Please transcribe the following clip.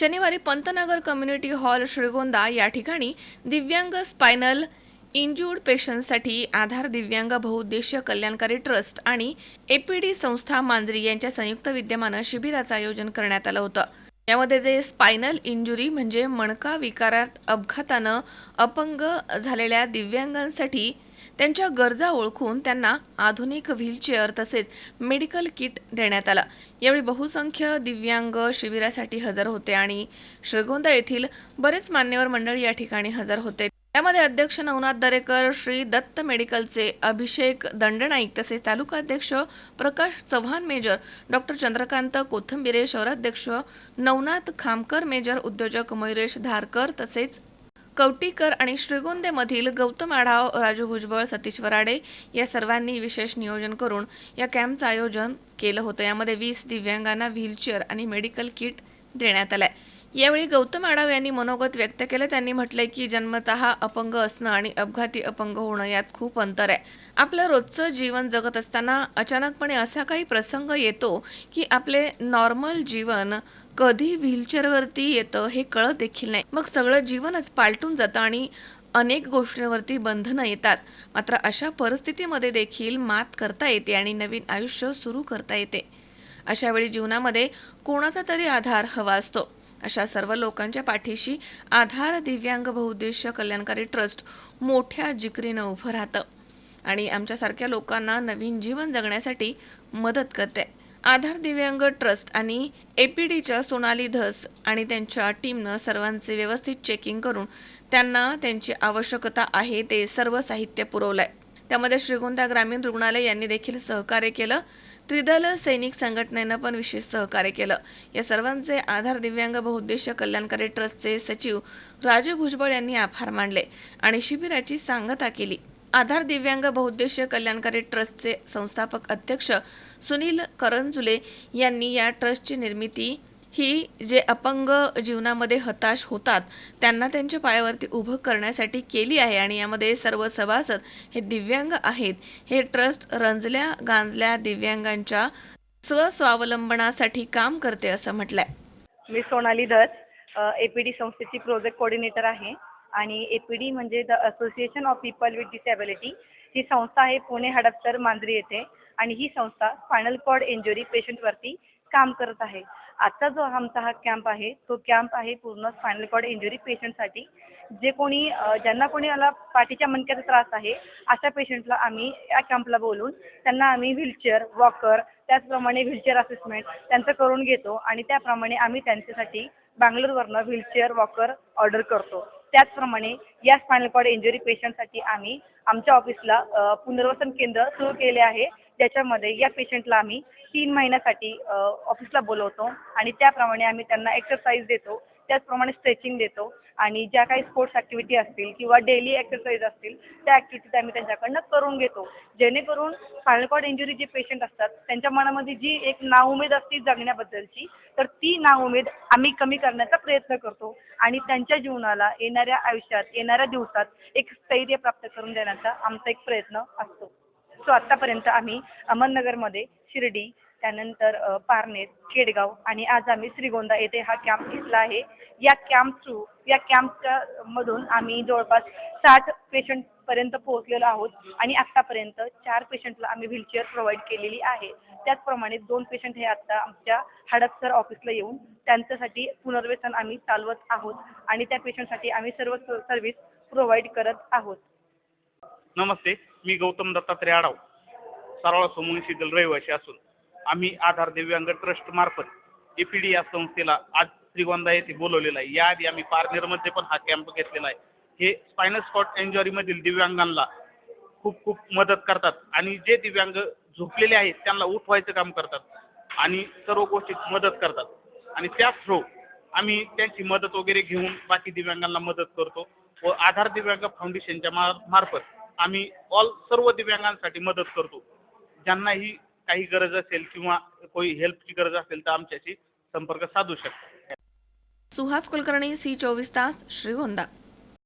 शनिवारी Pantnagar community hall Shrigonda या ठिकाणी दिव्यांग स्पायनल इंज्युर्ड पेशंटसाठी आधार दिव्यांग बहुउद्देशीय कल्याणकारी ट्रस्ट आणि एपीडी संस्था मांजरी यांच्या संयुक्त विद्यमानं शिबिराचं आयोजन करण्यात आलं होतं. यामध्ये जे स्पायनल इंजुरी म्हणजे मणका विकारात अपघातानं अपंग झालेल्या दिव्यांगांसाठी त्यांच्या गरजा ओळखून त्यांना आधुनिक व्हीलचेअर तसेच मेडिकल किट देण्यात आलं. यावेळी बहुसंख्य दिव्यांग शिबिरासाठी हजर होते आणि श्रीगोंदा येथील बरेच मान्यवर मंडळी या ठिकाणी हजर होते. त्यामध्ये अध्यक्ष नवनाथ दरेकर श्री दत्त मेडिकलचे अभिषेक दंडनाईक तसेच तालुकाध्यक्ष प्रकाश चव्हाण मेजर डॉक्टर चंद्रकांत कोथंबिरे शहराध्यक्ष नवनाथ खामकर मेजर उद्योजक मयुरेश धारकर तसेच कवटीकर आणि श्रीगोंदेमधील गौतम आढाव राजू भुजबळ सतीश वराडे या सर्वांनी विशेष नियोजन करून या कॅम्पचं आयोजन केलं होतं. यामध्ये वीस दिव्यांगांना व्हीलचेअर आणि मेडिकल किट देण्यात आलंय. यावेळी गौतम आढाव यांनी मनोगत व्यक्त केलं. त्यांनी म्हटलंय की जन्मतः अपंग असणं आणि अपघाती अपंग होणं यात खूप अंतर आहे. आपलं रोजचं जीवन जगत असताना अचानकपणे असा काही प्रसंग येतो की आपले नॉर्मल जीवन कधी व्हीलचेअरवरती येतं हे कळत देखील नाही. मग सगळं जीवनच पालटून जातं आणि अनेक गोष्टींवरती बंधनं येतात. मात्र अशा परिस्थितीमध्ये देखील मात करता येते आणि नवीन आयुष्य सुरू करता येते. अशावेळी जीवनामध्ये कोणाचा तरी आधार हवा असतो. अशा सर्व लोकांच्या पाठीशी आधार दिव्यांग बहुउद्देशीय कल्याणकारी ट्रस्ट मोठ्या जिकरीनं उभं राहतं आणि आमच्यासारख्या लोकांना नवीन जीवन जगण्यासाठी मदत करते. आधार दिव्यांग ट्रस्ट आणि एपीडीच्या सोनाली धस आणि त्यांच्या टीमनं सर्वांचे व्यवस्थित चेकिंग करून त्यांना त्यांची आवश्यकता आहे ते सर्व साहित्य पुरवलंय. त्यामध्ये श्रीगोंदा ग्रामीण रुग्णालय यांनी देखील सहकार्य केलं. त्रिदल सैनिक संघटनेनं पण विशेष सहकार्य केलं. या सर्वांचे आधार दिव्यांग बहुउद्देशीय कल्याणकारी ट्रस्टचे सचिव राजू भुजबळ यांनी आभार मानले आणि शिबिराची सांगता केली. आधार दिव्यांग बहुउद्देशीय कल्याणकारी ट्रस्टचे संस्थापक अध्यक्ष सुनील करंजुले यांनी या ट्रस्टची निर्मिती ही जे अपंग जीवनामध्ये हताश होतात त्यांना त्यांच्या पायावरती उभं करण्यासाठी केली आहे आणि यामध्ये सर्व सभासद हे दिव्यांग आहेत. हे ट्रस्ट रंजल्या गांजल्या दिव्यांगांच्या स्वस्वावलंबनासाठी काम करते असं म्हटलंय. मी Sonali Dutt A P D संस्थेची प्रोजेक्ट कोऑर्डिनेटर आहे आणि ए पी डी म्हणजे the association of people with disability ही संस्था आहे पुणे हडपसर मांजरी येथे आणि ही संस्था स्पायनल कॉर्ड इंजुरी पेशंटवरती काम करत आहे. आत्ता जो आमचा हा कॅम्प आहे तो कॅम्प आहे पूर्ण स्पायनल कॉर्ड इंजुरी पेशंटसाठी जे कोणी ज्यांना कोणी याला पाठीच्या मणक्याचा त्रास आहे अशा पेशंटला आम्ही या कॅम्पला बोलून त्यांना आम्ही व्हीलचेअर वॉकर त्याचप्रमाणे व्हीलचेअर असेसमेंट त्यांचं करून घेतो आणि त्याप्रमाणे आम्ही त्यांच्यासाठी बँगलोरवरनं व्हीलचेअर वॉकर ऑर्डर करतो. त्याचप्रमाणे या स्पायनल कॉर्ड इंजुरी पेशंटसाठी आम्ही आमच्या ऑफिसला पुनर्वसन केंद्र सुरू केले आहे. ज्याच्यामध्ये या पेशंटला आम्ही तीन महिन्यासाठी ऑफिसला बोलवतो आणि त्याप्रमाणे आम्ही त्यांना एक्सरसाइज देतो. त्याचप्रमाणे स्ट्रेचिंग देतो. आणि ज्या काही स्पोर्ट्स ॲक्टिव्हिटी असतील किंवा डेली एक्सरसाइज असतील त्या ॲक्टिव्हिटीज आम्ही त्यांच्याकडनं करून घेतो. जेणेकरून स्पायनल कॉर्ड इंजुरी जे पेशंट असतात त्यांच्या मनामध्ये जी एक नाउमेद असते जगण्याबद्दलची तर ती नाउमेद आम्ही कमी करण्याचा प्रयत्न करतो. आणि त्यांच्या जीवनाला येणाऱ्या आयुष्यात येणाऱ्या दिवसात एक स्थैर्य प्राप्त करून देण्याचा आमचा एक प्रयत्न असतो. सो आत्तापर्यंत आम्ही अहमदनगरमध्ये शिर्डी त्यानंतर पारनेर केडगाव आणि आज आम्ही श्रीगोंदा येथे हा कॅम्प घेतला आहे. या कॅम्प थ्रू या कॅम्पच्या मधून आम्ही जवळपास साठ पेशंटपर्यंत पोहोचलेलो आहोत आणि आत्तापर्यंत चार पेशंटला आम्ही व्हीलचेअर प्रोव्हाइड केलेली आहे. त्याचप्रमाणे दोन पेशंट हे आत्ता आमच्या हडपसर ऑफिसला येऊन त्यांच्यासाठी पुनर्वसन आम्ही चालवत आहोत आणि त्या पेशंटसाठी आम्ही सर्व सर्व्हिस प्रोव्हाइड करत आहोत. नमस्ते. मी गौतम दत्तात्रय आडाव सारोळा सोमवंशीतील रहिवासी असून आम्ही आधार दिव्यांग ट्रस्ट मार्फत एपीडी या संस्थेला आज श्रीगोंदा येथे बोलवलेला आहे. याआधी आम्ही पारनेरमध्ये पण हा कॅम्प घेतलेला आहे. हे स्पायनल स्पॉट इंजुरीमधील दिव्यांगांना खूप खूप मदत करतात आणि जे दिव्यांग झोपलेले आहेत त्यांना उठवायचं काम करतात आणि सर्व गोष्टीत मदत करतात. आणि त्या थ्रू हो, आम्ही त्यांची मदत वगैरे घेऊन बाकी दिव्यांगांना मदत करतो व आधार दिव्यांग फाउंडेशनच्या मार्फत आम्ही ऑल सर्व दिव्यांगांसाठी मदत करतो. ज्यांनाही काही गरज असेल किंवा कोणी हेल्पची गरज असेल तर आमच्याशी संपर्क साधू शकतो. सुहास कुलकर्णी सी चोवीस तास श्रीगोंदा.